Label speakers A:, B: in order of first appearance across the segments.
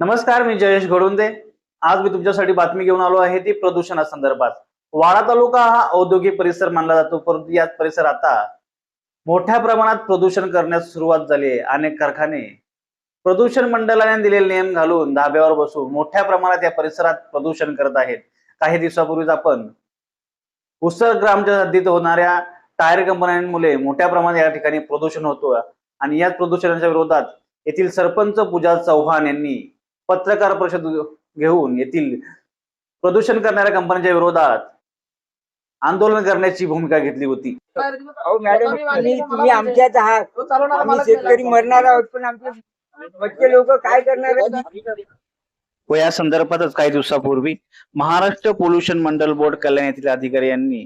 A: नमस्कार मी जयेश घडुंदे. आज मी तुमच्यासाठी बातमी घेऊन आलो आहे ती प्रदूषणासंदर्भात. वाडा तालुका हा औद्योगिक परिसर मानला जातो परंतु याच परिसर आता मोठ्या प्रमाणात प्रदूषण करण्यास सुरुवात झाली आहे. अनेक कारखाने प्रदूषण मंडळाने दिलेले नियम घालून धाब्यावर बसून मोठ्या प्रमाणात या परिसरात प्रदूषण करत आहेत. काही दिवसापूर्वीच आपण उसळ ग्रामच्या हद्दीत होणाऱ्या टायर कंपन्यांमुळे मोठ्या प्रमाणात या ठिकाणी प्रदूषण होतो आणि याच प्रदूषणाच्या विरोधात येथील सरपंच पूजा चव्हाण यांनी पत्रकार परिषद घेऊन येथील प्रदूषण करणाऱ्या कंपन्यांच्या विरोधात आंदोलन करण्याची भूमिका घेतली होती.
B: अहो मॅडम तुम्ही तुम्ही आमच्याच आहात. आम्ही शेतकरी मरणार आहोत पण आमचे बच्चे लोक काय करणार आहेत?
A: व या संदर्भातच काही दिवसापूर्वी महाराष्ट्र पोल्युशन मंडल बोर्ड कल्याण येथील अधिकारी यांनी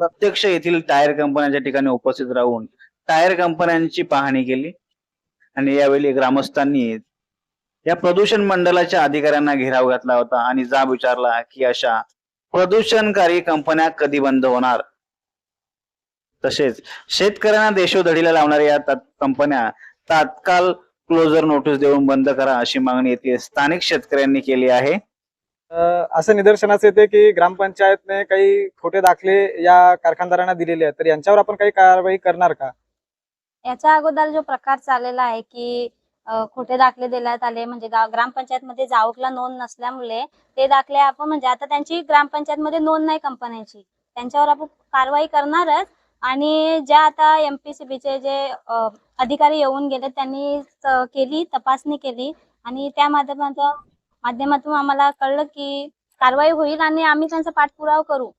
A: प्रत्यक्ष येथील टायर कंपन्यांच्या ठिकाणी उपस्थित राहून टायर कंपन्यांची पाहणी केली. आणि यावेळी ग्रामस्थांनी या प्रदूषण मंडळाच्या अधिकाऱ्यांना घेराव घातला होता आणि जाब विचारला की अशा प्रदूषणकारी कंपन्या कधी बंद होणार? तसेच शेतकऱ्यांना देशोधडीला लावणाऱ्या या तात- कंपन्या तात्काळ क्लोजर नोटीस देऊन बंद करा अशी मागणी येथे स्थानिक शेतकऱ्यांनी केली आहे.
C: अ, असं निदर्शनास येते की ग्रामपंचायतने काही खोटे दाखले या कारखानदारांना दिलेले आहेत. तर यांच्यावर आपण काही कारवाई करणार का?
D: याच्या अगोदर जो प्रकार चाललेला आहे की खोटे दाखले देण्यात आले. म्हणजे गाव ग्रामपंचायत मध्ये जावकला नोंद नसल्यामुळे ते दाखले आपण म्हणजे आता त्यांची ग्रामपंचायत मध्ये नोंद नाही कंपन्यांची. त्यांच्यावर आपण कारवाई करणारच. आणि ज्या आता एमपीसीबीचे जे अधिकारी येऊन गेले त्यांनी केली तपासणी केली. आणि त्या माध्यमातून माध्यमातून आम्हाला कळलं की कारवाई होईल आणि आम्ही त्यांचा पाठपुरावा करू.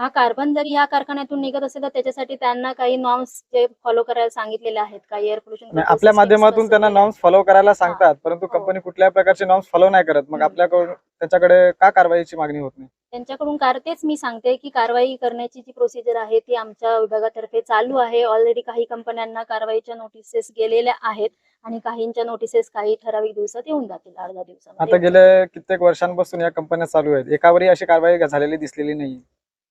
E: हा कार्बन जर ह्या कारखान्यातून निघत असेल तर त्याच्यासाठी त्यांना काही नॉर्म्स जे फॉलो करायला सांगितलेले आहेत काही एअर पोल्युशन
C: आपल्या माध्यमातून त्यांना नॉर्म्स फॉलो करायला सांगतात परंतु
E: हो.
C: कंपनी कुठल्याही प्रकारचे नॉर्म्स फॉलो नाही करत. मग. आपल्याकडून त्यांच्याकडे का कारवाईची मागणी होत नाही?
E: त्यांच्याकडून कार तेच मी सांगते की कारवाई करण्याची जी प्रोसिजर आहे ती आमच्या विभागातर्फे चालू आहे. ऑलरेडी काही कंपन्यांना कारवाईच्या नोटिसेस गेलेल्या आहेत आणि काहींच्या नोटिसेस काही ठराविक दिवसात येऊन जातील अर्धा
C: आता
E: दिवसामध्ये
C: गेल्या कित्येक वर्षांपासून या कंपन्या चालू आहेत. एकावरही अशी कारवाई झालेली दिसलेली नाही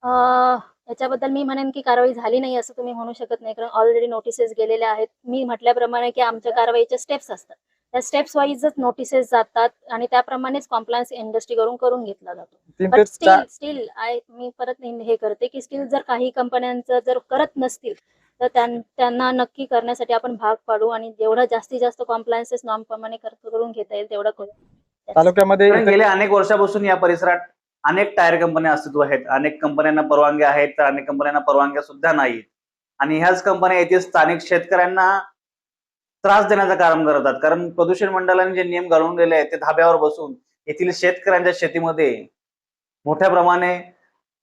E: याच्याबद्दल मी म्हणेन की कारवाई झाली नाही असं तुम्ही म्हणू शकत नाही. कारण ऑलरेडी नोटिसेस गेलेल्या आहेत. मी म्हटल्याप्रमाणे की आमच्या कारवाईच्या स्टेप्स असतात. त्या स्टेप्स वाईजच नोटिसेस जातात आणि त्याप्रमाणेच कॉम्प्लायन्स इंडस्ट्री करून करून घेतला जातो. बट स्टील स्टील आय मी परत हे हे करते की स्टील जर काही कंपन्यांचं जर करत नसतील तर त्यां- त्यांना नक्की करण्यासाठी आपण भाग पाडू आणि जेवढा जास्तीत जास्त कॉम्प्लायन्सेस नॉर्म प्रमाणे कर- करून घेता येईल तेवढं करू
C: तालुक्यामध्ये
A: गेल्या अनेक वर्षापासून या परिसरात अनेक टायर कंपन्या अस्तित्व आहेत. अनेक कंपन्यांना परवानग्या आहेत तर अनेक कंपन्यांना परवानग्या सुद्धा नाहीत. आणि ह्याच कंपन्या येथील स्थानिक शेतकऱ्यांना त्रास देण्याचं काम करतात. कारण प्रदूषण मंडळाने जे नियम घालून दिले आहेत ते धाब्यावर बसून येथील शेतकऱ्यांच्या शेतीमध्ये मोठ्या प्रमाणे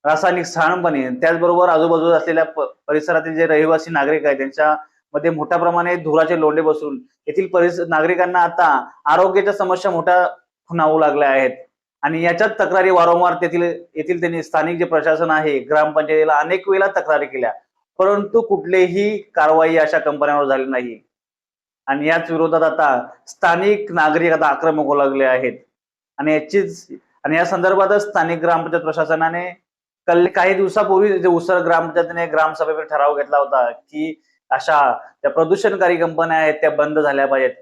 A: रासायनिक सांडपणे त्याचबरोबर आजूबाजूला असलेल्या परिसरातील जे रहिवासी नागरिक आहेत त्यांच्यामध्ये मोठ्या प्रमाणे धुराचे लोंढे बसून येथील परिस नागरिकांना आता आरोग्याच्या समस्या मोठ्या खुणावू लागल्या आहेत. आणि याच्यात तक्रारी वारंवार तेथील येथील त्यांनी स्थानिक जे प्रशासन आहे ग्रामपंचायतीला अनेक वेळा तक्रारी केल्या. परंतु कुठलीही कारवाई अशा कंपन्यांवर झाली नाही. आणि याच विरोधात आता स्थानिक नागरिक आता आक्रमक होऊ लागले आहेत. आणि याचीच आणि या संदर्भातच स्थानिक ग्रामपंचायत प्रशासनाने कल काही दिवसापूर्वी जे उसळ ग्रामपंचायतीने ग्रामसभेवर ठराव घेतला होता की अशा ज्या प्रदूषणकारी कंपन्या आहेत त्या बंद झाल्या पाहिजेत.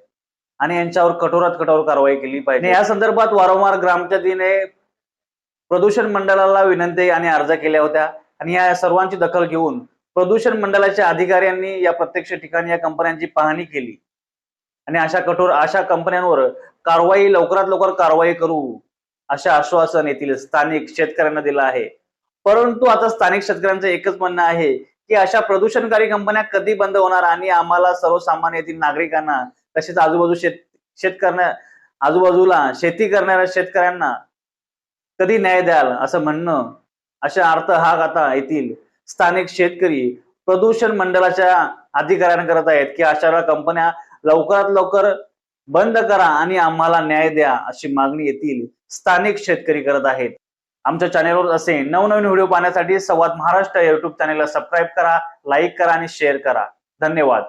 A: आणि यांच्यावर कठोरात कठोर कारवाई केली पाहिजे. या संदर्भात वारंवार ग्रामपंचायतीने प्रदूषण मंडळाला विनंती आणि अर्ज केल्या होत्या. आणि या सर्वांची दखल घेऊन प्रदूषण मंडळाच्या अधिकाऱ्यांनी या प्रत्यक्ष ठिकाणी या कंपन्यांची पाहणी केली. आणि अशा कठोर अशा कंपन्यांवर कारवाई लवकरात लवकर कारवाई करू असे आश्वासन येथील स्थानिक शेतकऱ्यांना दिलं आहे. परंतु आता स्थानिक शेतकऱ्यांचं एकच म्हणणं आहे की अशा प्रदूषणकारी कंपन्या कधी बंद होणार आणि आम्हाला सर्वसामान्य येथील नागरिकांना तसेच आजूबाजू शेत शेतकऱ्यांना आजूबाजूला शेती करणाऱ्या शेतकऱ्यांना कधी न्याय द्याल असं म्हणणं अशा अर्थ हा आता येथील स्थानिक शेतकरी प्रदूषण मंडळाच्या अधिकाऱ्यांना करत आहेत की अशा कंपन्या लवकरात लवकर बंद करा आणि आम्हाला न्याय द्या अशी मागणी येथील स्थानिक शेतकरी करत आहेत. आमच्या चॅनेलवर असे नवनवीन व्हिडिओ पाहण्यासाठी संवाद महाराष्ट्र युट्यूब चॅनेलला सबस्क्राईब करा लाईक करा आणि शेअर करा. धन्यवाद.